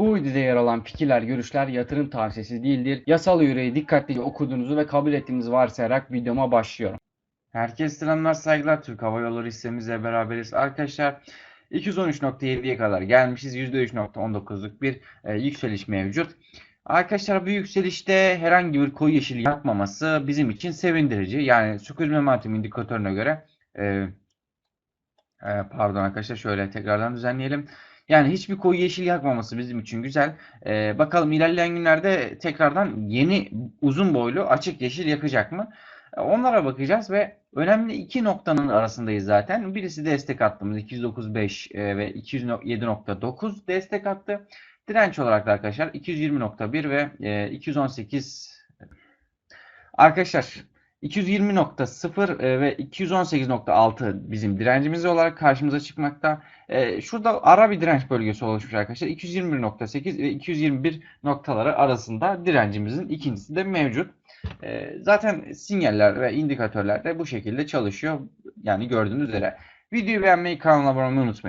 Bu videoda yer alan fikirler, görüşler yatırım tavsiyesi değildir. Yasal yüreği dikkatlice okuduğunuzu ve kabul ettiğinizi varsayarak videoma başlıyorum. Herkese selamlar, saygılar. Türk Hava Yolları hissemizle beraberiz. Arkadaşlar 213.7'ye kadar gelmişiz. %3.19'luk bir e, yükseliş mevcut. Arkadaşlar bu yükselişte herhangi bir koyu yeşil yakmaması bizim için sevindirici. Yani sükûz momentum indikatörüne göre e, e, pardon arkadaşlar şöyle tekrardan düzenleyelim. Yani hiçbir koyu yeşil yakmaması bizim için güzel. Ee, bakalım ilerleyen günlerde tekrardan yeni uzun boylu açık yeşil yakacak mı? Ee, Onlara bakacağız ve önemli iki noktanın arasındayız zaten. Birisi destek attığımız 209.5 e, ve 207.9 destek attı. Direnç olarak da arkadaşlar 220.1 ve e, 218 Arkadaşlar 220.0 e, ve 218.6 bizim direncimiz olarak karşımıza çıkmakta. E, Şurada ara bir direnç bölgesi oluşmuş arkadaşlar. 221.8 ve 221 noktaları arasında direncimizin ikincisi de mevcut. E, Zaten sinyaller ve indikatörler de bu şekilde çalışıyor. Yani gördüğünüz üzere. Videoyu beğenmeyi, kanala abone olmayı unutmayın.